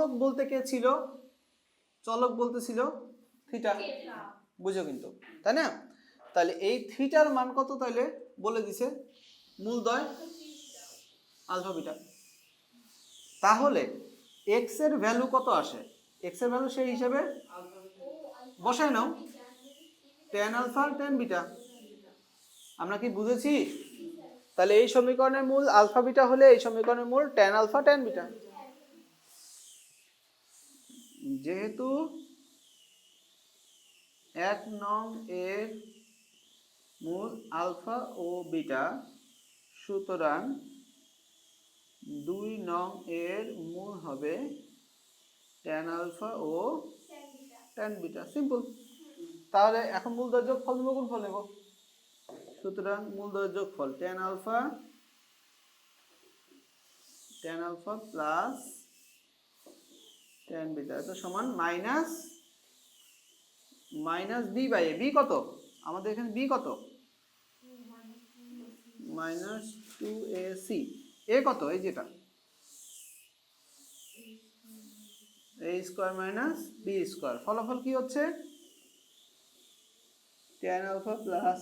চলক বলতে কে ছিল? চলক বলতে ছিল থিটা বুঝো কিন্তু, তাই না? তাহলে এই থিটার মান কত তাহলে? বলে দিছে মূলদয় আলফা বিটা তাহলে এক্সের ভ্যালু কত আসে? এক্সের ভ্যালু সেই হিসাবে? বসায় নাও। টেন আলফা টেন বিটা আমরা কি বুঝেছি? তাহলে এই সমীকরণের মূল আলফা বিটা হলে এই সমীকরণের মূল টেন আলফা টেন বিটা যেহেতু এক নং এর মূল আলফা ও বিটা, সুতরাং দুই নং এর মূল হবে ট্যান আলফা ও ট্যান বিটা সিম্পল তাহলে এখন মূল দৈর্ঘ্য ফল নেব, কোন ফল নেব? সুতরাং মূল দৈর্ঘ্য ফল tan alpha tan alpha plus tan beta এটা সমান minus minus b by a b কত? আমাদের এখানে বি কত? Minus two a c a কত? এই যেটা। A square minus b square ফলাফল কি হচ্ছে? Ten alpha plus